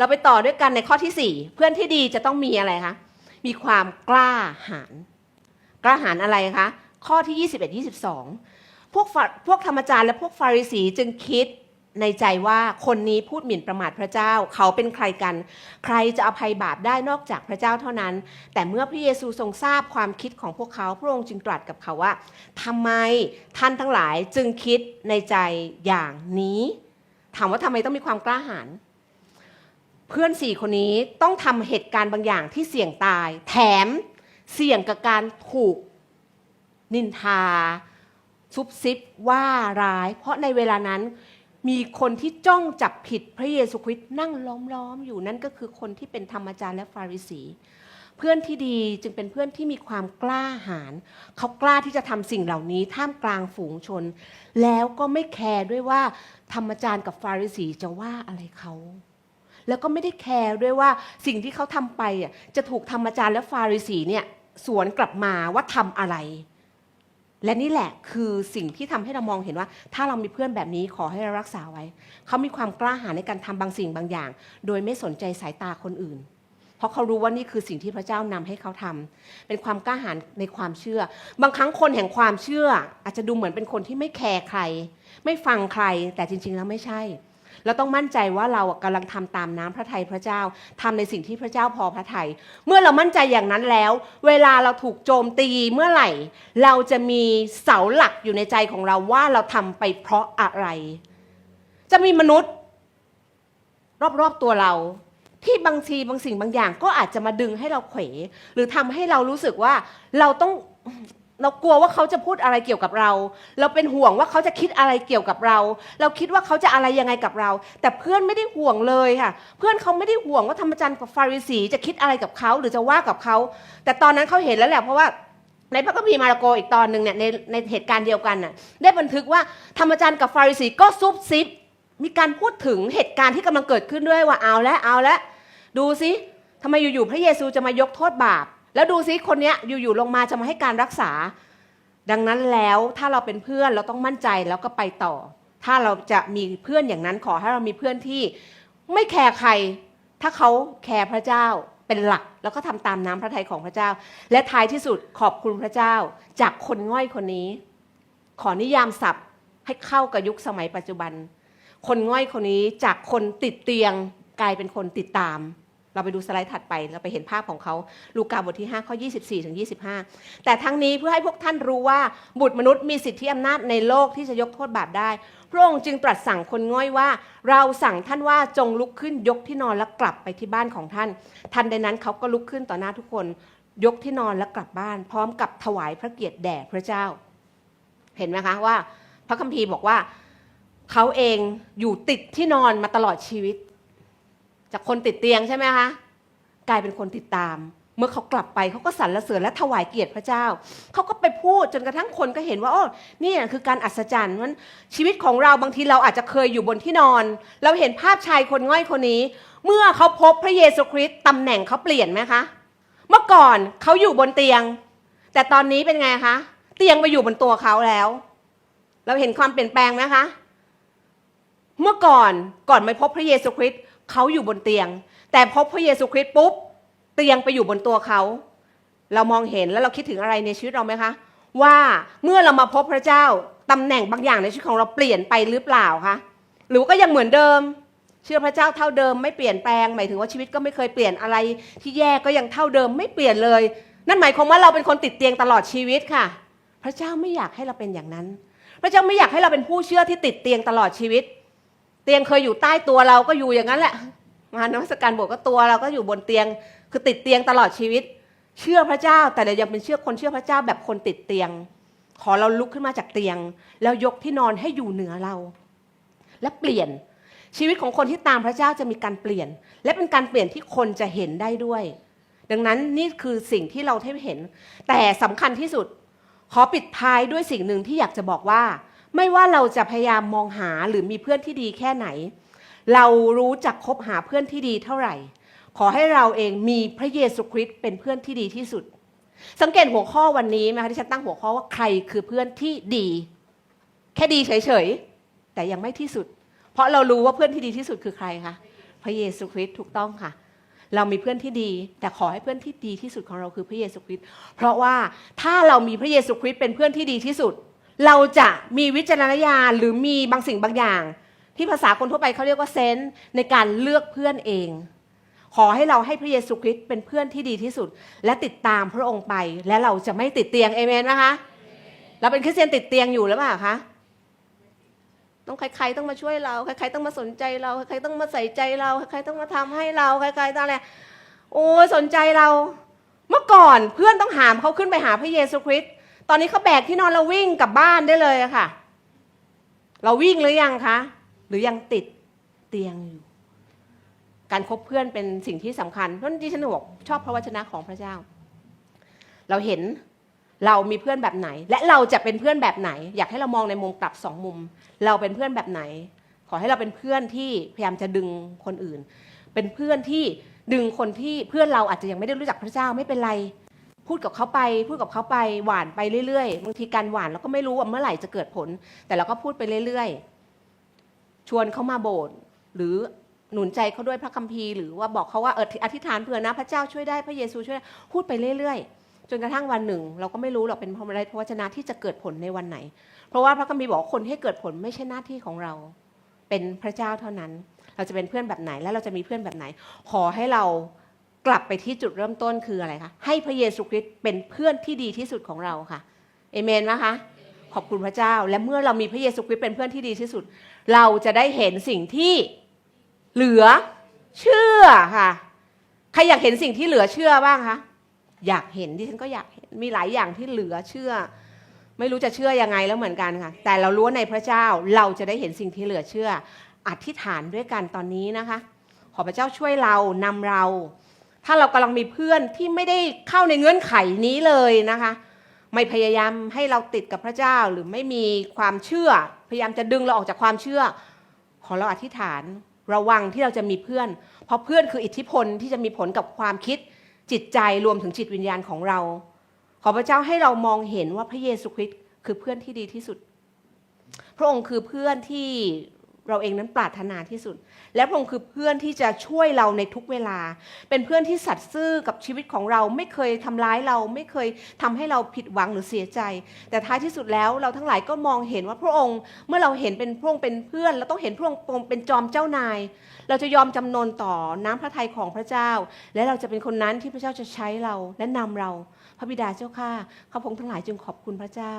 เราไปต่อด้วยกันในข้อที่สี่เพื่อนที่ดีจะต้องมีอะไรคะมีความกล้าหาญกล้าหาญอะไรคะข้อที่ 21 22 พวกพวกธรรมจารย์และพวกฟาริสีจึงคิดในใจว่าคนนี้พูดหมิ่นประมาทพระเจ้า เขาเป็นใครกัน ใครจะอภัยบาปได้นอกจากพระเจ้าเท่านั้น แต่เมื่อพระเยซูทรงทราบความคิดของพวกเขาพระองค์จึงตรัสกับเขาว่าทำไมท่านทั้งหลายจึงคิดในใจอย่างนี้ ถามว่าทำไมต้องมีความกล้าหาญ เพื่อนสี่คนนี้ต้องทำเหตุการณ์บางอย่างที่เสี่ยงตาย แถมเสี่ยงกับการถูกนินทา ซุบซิบว่าร้าย เพราะในเวลานั้นมีคนที่จ้องจับผิดพระเยซูคริสต์นั่งล้อมๆ อยู่นั่นก็คือคนที่เป็นธรรมจารย์และฟาริสี เพื่อนที่ดีจึงเป็นเพื่อนที่มีความกล้าหาญเขากล้าที่จะทำสิ่งเหล่านี้ท่ามกลางฝูงชน แล้วก็ไม่แคร์ด้วยว่าธรรมจารย์กับฟาริสีจะว่าอะไรเขา แล้วก็ไม่ได้แคร์ด้วยว่าสิ่งที่เขาทำไปอะจะถูกธรรมจารย์และฟาริสีเนี่ยสวนกลับมาว่าทำอะไร และนี่แหละคือสิ่งที่ทำให้เรามองเห็นว่า ถ้าเรามีเพื่อนแบบนี้ขอให้เรารักษาไว้ เขามีความกล้าหาญในการทำบางสิ่งบางอย่าง โดยไม่สนใจสายตาคนอื่น เพราะเขารู้ว่านี่คือสิ่งที่พระเจ้านำให้เขาทำเป็นความกล้าหาญในความเชื่อ บางครั้งคนแห่งความเชื่อ อาจจะดูเหมือนเป็นคนที่ไม่แคร์ใคร ไม่ฟังใครแต่จริง ๆ แล้วไม่ใช่ เราต้องมั่นใจว่าเรากำลังทำตามน้ำพระทัยพระเจ้าทำในสิ่งที่พระเจ้าพอพระทัยเมื่อเรามั่นใจอย่างนั้นแล้ว เวลาเราถูกโจมตีเมื่อไหร่ เราจะมีเสาหลักอยู่ในใจของเราว่าเราทำไปเพราะอะไร จะมีมนุษย์ รอบๆตัวเราที่บางทีบางสิ่งบางอย่างก็อาจจะมาดึงให้เราเขวหรือทำให้เรารู้สึกว่าเราต้อง เรากลัวว่าเขาจะพูดอะไรเกี่ยวกับเรา เราเป็นห่วงว่าเขาจะคิดอะไรเกี่ยวกับเรา เราคิดว่าเขาจะอะไรยังไงกับเรา แต่เพื่อนไม่ได้ห่วงเลยค่ะ เพื่อนเขาไม่ได้ห่วงว่าธรรมจันทร์กับฟาริสีจะคิดอะไรกับเขาหรือจะว่ากับเขา แต่ตอนนั้นเขาเห็นแล้วแหละเพราะว่าในพระคัมภีร์มาระโกอีกตอนหนึ่งเนี่ยในในเหตุการณ์เดียวกันน่ะได้บันทึกว่าธรรมจันทร์กับฟาริสีก็ซุบซิบ มีการพูดถึงเหตุการณ์ที่กำลังเกิดขึ้นด้วยว่าเอาแล้วเอาแล้วดูสิทำไมอยู่ๆพระเยซูจะมายกโทษบาป แล้วดูสิคนเนี้ยอยู่ๆลงมาจะมาให้การรักษา ดังนั้นแล้วถ้าเราเป็นเพื่อนเราต้องมั่นใจแล้วก็ไปต่อ ถ้าเราจะมีเพื่อนอย่างนั้นขอให้เรามีเพื่อนที่ไม่แคร์ใคร ถ้าเขาแคร์พระเจ้าเป็นหลัก แล้วก็ทำตามน้ำพระทัยของพระเจ้า และท้ายที่สุดขอบคุณพระเจ้า จากคนง่อยคนนี้ ขอนิยามศัพท์ให้เข้ากับยุคสมัยปัจจุบัน คนง่อยคนนี้จากคนติดเตียงกลายเป็นคนติดตาม เราไปดูสไลด์ถัดไป เราไปเห็นภาพของเขาลูกาบทที่ 5 ข้อ 24ถึง25 แต่ทั้งนี้เพื่อให้พวกท่านรู้ว่าบุตรมนุษย์มีสิทธิอำนาจในโลกที่จะยกโทษบาปได้ พระองค์จึงตรัสสั่งคนง่อยว่า เราสั่งท่านว่าจงลุกขึ้นยกที่นอนแล้วกลับไปที่บ้านของท่าน ทันใดนั้นเขาก็ลุกขึ้นต่อหน้าทุกคน ยกที่นอนแล้วกลับบ้าน พร้อมกับถวายพระเกียรติแด่พระเจ้า เห็นไหมคะว่า พระคัมภีร์บอกว่าเขาเองอยู่ติดที่นอนมาตลอดชีวิต จากคนติดเตียงใช่ไหมคะกลายเป็นคนติดตาม เมื่อเขากลับไปเขาก็สรรเสริญและถวายเกียรติพระเจ้า เขาก็ไปพูดจนกระทั่งคนก็เห็นว่าโอ้นี่คือการอัศจรรย์มันชีวิตของเราบางทีเราอาจจะเคยอยู่บนที่นอน เราเห็นภาพชายคนง่อยคนนี้ เมื่อเขาพบพระเยซูคริสต์ตำแหน่งเขาเปลี่ยนไหมคะ เมื่อก่อนเขาอยู่บนเตียง แต่ตอนนี้เป็นไงคะเตียงไปอยู่บนตัวเขาแล้ว เราเห็นความเปลี่ยนแปลงไหมคะ เมื่อก่อนก่อนไม่พบพระเยซูคริสต์ เขาอยู่บนเตียง แต่พบพระเยซูคริสต์ปุ๊บเตียงไปอยู่บนตัวเขาเรามองเห็นแล้วเราคิดถึงอะไรในชีวิตเราไหมคะ ว่าเมื่อเรามาพบพระเจ้าตำแหน่งบางอย่างในชีวิตของเราเปลี่ยนไปหรือเปล่าคะหรือว่าก็ยังเหมือนเดิม เชื่อพระเจ้าเท่าเดิมไม่เปลี่ยนแปลงหมายถึงว่าชีวิตก็ไม่เคยเปลี่ยนอะไร ที่แย่ก็ยังเท่าเดิมไม่เปลี่ยนเลย นั่นหมายความว่าเราเป็นคนติดเตียงตลอดชีวิตค่ะ พระเจ้าไม่อยากให้เราเป็นอย่างนั้น พระเจ้าไม่อยากให้เราเป็นผู้เชื่อที่ติดเตียงตลอดชีวิตเตียงเคยอยู่ใต้ตัวเราก็อยู่อย่างนั้นแหละ มานมัสการบสถ์ก็ตัวเราก็อยู่บนเตียง คือติดเตียงตลอดชีวิต เชื่อพระเจ้าแต่เรายังเป็นเชื่อคนเชื่อพระเจ้าแบบคนติดเตียง ขอเราลุกขึ้นมาจากเตียง แล้วยกที่นอนให้อยู่เหนือเรา และเปลี่ยนชีวิตของคนที่ตามพระเจ้าจะมีการเปลี่ยน และเป็นการเปลี่ยนที่คนจะเห็นได้ด้วย ดังนั้นนี่คือสิ่งที่เราได้เห็น แต่สำคัญที่สุด ขอปิดท้ายด้วยสิ่งหนึ่งที่อยากจะบอกว่า ไม่ว่าเราจะพยายามมองหาหรือมีเพื่อนที่ดีแค่ไหน เรารู้จักคบหาเพื่อนที่ดีเท่าไหร่ ขอให้เราเองมีพระเยซูคริสต์เป็นเพื่อนที่ดีที่สุด สังเกตหัวข้อวันนี้ไหมคะที่ฉันตั้งหัวข้อว่าใครคือเพื่อนที่ดี แค่ดีเฉยๆแต่ยังไม่ที่สุด เพราะเรารู้ว่าเพื่อนที่ดีที่สุดคือใครคะพระเยซูคริสต์ถูกต้องค่ะเรามีเพื่อนที่ดี แต่ขอให้เพื่อนที่ดีที่สุดของเราคือพระเยซูคริสต์เพราะว่าถ้าเรามีพระเยซูคริสต์เป็นเพื่อนที่ดีที่สุด เราจะมีวิจารณญาณหรือมีบางสิ่งบางอย่าง ที่ภาษาคนทั่วไปเขาเรียกว่าเซนส์ในการเลือกเพื่อนเอง ขอให้เราให้พระเยซูคริสต์เป็นเพื่อนที่ดีที่สุด และติดตามพระองค์ไป และเราจะไม่ติดเตียงเอเมนนะคะเราเป็นคริสเตียนติดเตียงอยู่หรือเปล่าคะต้องใครๆต้องมาช่วยเราใครๆต้องมาสนใจเราใครๆต้องมาใส่ใจเราใครๆต้องมาทำให้เราใครๆต้องอะไรโอ้สนใจเรา เมื่อก่อนเพื่อนต้องหามเขาขึ้นไปหาพระเยซูคริสต์ ตอนนี้เขาแบกที่นอนเราวิ่งกลับบ้านได้เลยอะค่ะ เราวิ่งหรือยังคะ หรือยังติดเตียงอยู่ การคบเพื่อนเป็นสิ่งที่สำคัญ เพราะที่ฉันบอกชอบพระวจนะของพระเจ้า เราเห็นเรามีเพื่อนแบบไหน และเราจะเป็นเพื่อนแบบไหน อยากให้เรามองในมุมกลับสองมุม เราเป็นเพื่อนแบบไหน ขอให้เราเป็นเพื่อนที่พยายามจะดึงคนอื่น เป็นเพื่อนที่ดึงคนที่เพื่อนเราอาจจะยังไม่ได้รู้จักพระเจ้าไม่เป็นไร พูดกับเขาไปพูดกับเขาไปหวานไปเรื่อยๆบางทีการหวานเราก็ไม่รู้ว่าเมื่อไหร่จะเกิดผล แต่เราก็พูดไปเรื่อยๆ ชวนเขามาโบสถ์หรือหนุนใจเขาด้วยพระคัมภีร์หรือว่าบอกเขาว่าเอออธิษฐานเผื่อนะพระเจ้าช่วยได้พระเยซูช่วยได้พูดไปเรื่อยๆ จนกระทั่งวันหนึ่ง เราก็ไม่รู้หรอกเป็นพระอะไรพระวจนะที่จะเกิดผลในวันไหน เพราะว่าพระคัมภีร์บอกคนที่เกิดผลไม่ใช่หน้าที่ของเรา เป็นพระเจ้าเท่านั้น เราจะเป็นเพื่อนแบบไหนและเราจะมีเพื่อนแบบไหน ขอให้เรา กลับไปที่จุดเริ่มต้นคืออะไรคะให้พระเยซูคริสต์เป็นเพื่อนที่ดีที่สุดของเราค่ะเอเมนนะคะขอบคุณพระเจ้า และเมื่อเรามีพระเยซูคริสต์เป็นเพื่อนที่ดีที่สุด เราจะได้เห็นสิ่งที่เหลือเชื่อค่ะใครอยากเห็นสิ่งที่เหลือเชื่อบ้างคะอยากเห็นดิฉันก็อยากเห็นมีหลายอย่างที่เหลือเชื่อ ไม่รู้จะเชื่อยังไงแล้วเหมือนกันค่ะ แต่เรารู้ในพระเจ้าเราจะได้เห็นสิ่งที่เหลือเชื่อ อธิษฐานด้วยกันตอนนี้นะคะ ขอพระเจ้าช่วยเรานำเรา ถ้าเรากำลังมีเพื่อนที่ไม่ได้เข้าในเงื่อนไขนี้เลยนะคะ ไม่พยายามให้เราติดกับพระเจ้าหรือไม่มีความเชื่อ พยายามจะดึงเราออกจากความเชื่อ ขอเราอธิษฐานระวังที่เราจะมีเพื่อน เพราะเพื่อนคืออิทธิพลที่จะมีผลกับความคิดจิตใจรวมถึงจิตวิญญาณของเรา ขอพระเจ้าให้เรามองเห็นว่าพระเยซูคริสต์คือเพื่อนที่ดีที่สุด พระองค์คือเพื่อนที่ เราเองนั้นปรารถนาที่สุด และพระองค์คือเพื่อนที่จะช่วยเราในทุกเวลา เป็นเพื่อนที่สัตย์ซื่อกับชีวิตของเราไม่เคยทำร้ายเราไม่เคยทำให้เราผิดหวังหรือเสียใจ แต่ท้ายที่สุดแล้วเราทั้งหลายก็มองเห็นว่าพระองค์ เมื่อเราเห็นเป็นพระองค์เป็นเพื่อนเราต้องเห็นพระองค์เป็นจอมเจ้านาย เราจะยอมจำนนต่อน้ำพระทัยของพระเจ้า และเราจะเป็นคนนั้นที่พระเจ้าจะใช้เราและนำเรา พระบิดาเจ้าข้าข้าพงทั้งหลายจึงขอบคุณพระเจ้า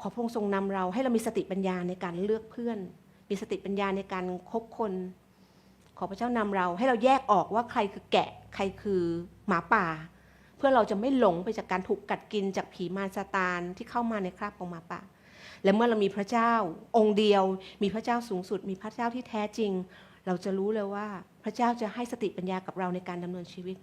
ขอพระองค์ทรงนำเราให้เรามีสติปัญญาในการเลือกเพื่อน มีสติปัญญาในการคบคน ขอพระเจ้านำเราให้เราแยกออกว่าใครคือแกะใครคือหมาป่า เพื่อเราจะไม่หลงไปจากการถูกกัดกินจากผีมารซาตานที่เข้ามาในคราบของหมาป่า และเมื่อเรามีพระเจ้าองค์เดียว มีพระเจ้าสูงสุด มีพระเจ้าที่แท้จริง เราจะรู้เลยว่าพระเจ้าจะให้สติปัญญากับเราในการดำเนินชีวิต